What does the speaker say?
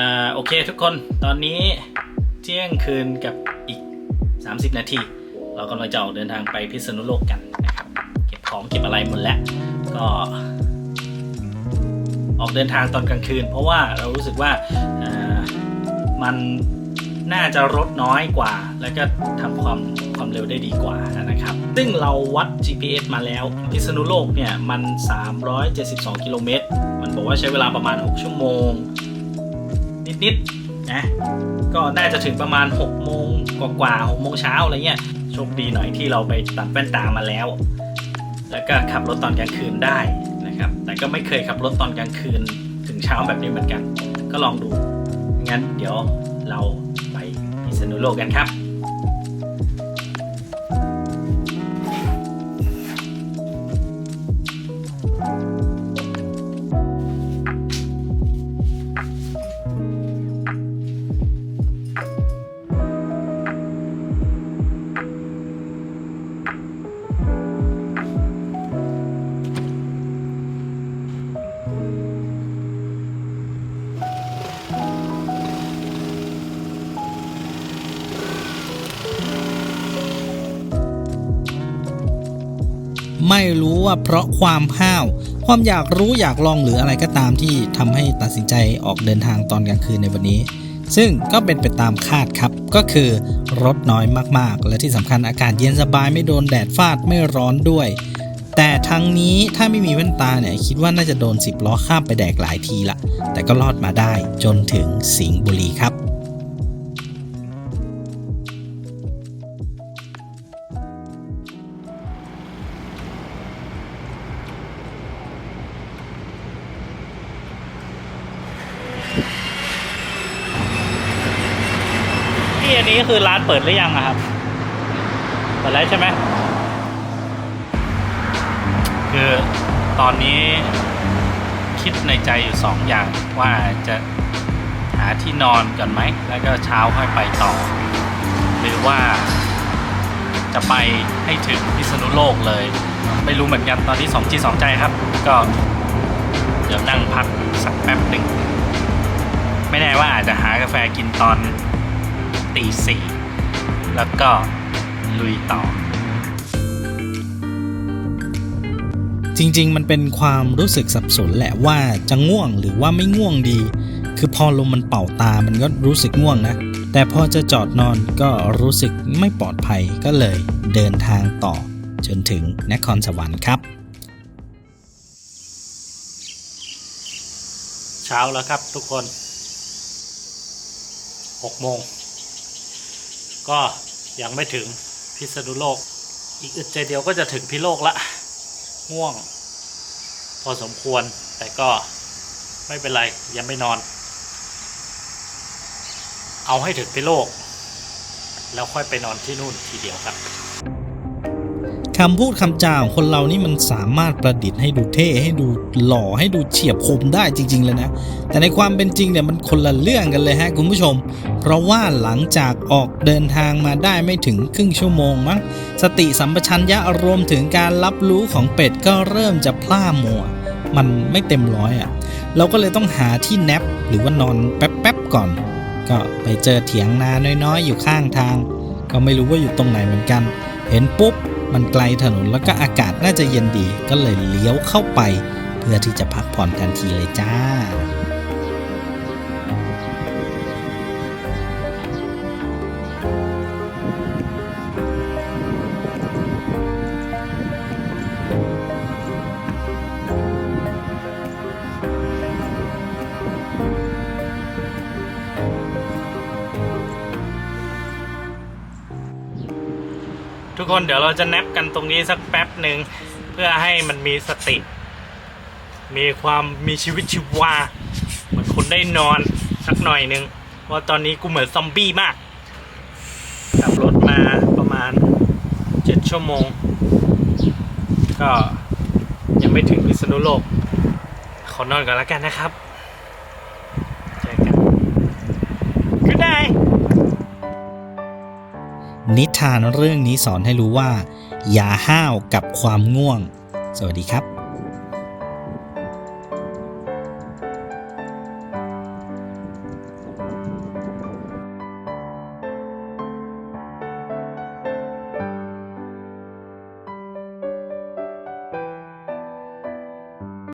อ่าโอเคทุกคนตอนนี้เที่ยงคืนกับอีก 30 นาที เรากำลังจะออกเดินทางไปพิษณุโลกกันนะครับเก็บของเก็บอะไรหมดแล้วก็ออกเดินทางตอนกลางคืน เพราะว่าเรารู้สึกว่าอ่ามันน่าจะรถน้อยกว่า แล้วก็ทำความความเร็วได้ดีกว่านะครับ ซึ่งเราวัด GPS มาแล้ว พิษณุโลกเนี่ยมัน 372 กิโลเมตร มันบอกว่าใช้เวลาประมาณ 6 ชั่วโมง นิดๆนะก็น่าจะถึงประมาณ6โมงกว่าๆ6โมงเช้าอะไรเงี้ยโชคดีหน่อยที่เราไปตัดแว่นตามาแล้ว แล้วก็ขับรถตอนกลางคืนได้นะครับ แต่ก็ไม่เคยขับรถตอนกลางคืนถึงเช้าแบบนี้เหมือนกัน ก็ลองดูงั้นเดี๋ยวเราไปพิษณุโลกกันครับ ไม่รู้ว่าเพราะความห้าว ความอยากรู้อยากลองหรืออะไรก็ตามที่ทำให้ตัดสินใจออกเดินทางตอนกลางคืนในวันนี้ ซึ่งก็เป็นไปตามคาดครับ ก็คือรถน้อยมากๆ และที่สำคัญอากาศเย็นสบายไม่โดนแดดฟาดไม่ร้อนด้วย แต่ทั้งนี้ถ้าไม่มีแว่นตาเนี่ยคิดว่าน่าจะโดน10ล้อข้ามไปแดกหลายทีละ แต่ก็รอดมาได้จนถึงสิงห์บุรีครับ นี้คือร้านเปิดหรือยังอะครับ เปิดแล้วใช่ไหม คือตอนนี้คิดในใจอยู่สองอย่างว่าจะหาที่นอนก่อนไหม แล้วก็เช้าค่อยไปต่อ หรือว่าจะไปให้ถึงพิษณุโลกเลย ไม่รู้เหมือนกันตอนนี้สองจีสองใจครับ ก็เดี๋ยวนั่งพักสักแป๊บหนึ่ง ไม่แน่ว่าอาจจะหากาแฟกินตอน ตีสี่แล้วก็ลุยต่อ จริงๆ มันเป็นความรู้สึกสับสนแหละว่าจะง่วงหรือว่าไม่ง่วงดี คือพอลมมันเป่าตามันก็รู้สึกง่วงนะ แต่พอจะจอดนอนก็รู้สึกไม่ปลอดภัยก็เลยเดินทางต่อ จนถึงนครสวรรค์ครับ เช้าแล้วครับทุกคนหกโมง ก็ยังไม่ถึงพิษณุโลก อีกอึดใจเดียวก็จะถึงพิโลกละง่วง พอสมควรแต่ก็ไม่เป็นไรยังไม่นอน เอาให้ถึงพิโลก แล้วค่อยไปนอนที่นู่นทีเดียวครับ คำพูดคำจาของคนเรานี่มันสามารถประดิษฐ์ให้ดูเท่ให้ดูหล่อให้ดูเฉียบคมได้จริง ๆ เลยนะ แต่ในความเป็นจริงเนี่ยมันคนละเรื่องกันเลยฮะคุณผู้ชม เพราะว่าหลังจากออกเดินทางมาได้ไม่ถึงครึ่งชั่วโมงมั้งสติสัมปชัญญะรวมถึงการรับรู้ของเป็ดก็เริ่มจะพล่ามัวมันไม่เต็มร้อยอะ่ะ เราก็เลยต้องหาที่แนปหรือว่านอนแป๊บๆก่อน ก็ไปเจอเถียงนาน้อยๆ อยู่ข้างทาง ก็ไม่รู้ว่าอยู่ตรงไหนเหมือนกัน เห็นปุ๊บ มันไกลถนนแล้วก็อากาศน่าจะเย็นดีก็เลยเลี้ยวเข้าไป เพื่อที่จะพักผ่อนทันทีเลยจ้า คน เดี๋ยวเราจะแนบกันตรงนี้สักแป๊บหนึ่งเพื่อให้มันมีสติ มีความมีชีวิตชีวา เหมือนคนได้นอนสักหน่อยหนึ่งเพราตอนนี้กูเหมือนซอมบี้มากขับรถมาประมาณเจ็ดชั่วโมง ก็ยังไม่ถึงพิษณุโลก ขอนอนก่อนแล้วกันนะครับ เจอกัน Good night นิทานเรื่องนี้สอนให้รู้ว่า อย่าห้าวกับความง่วง สวัสดีครับ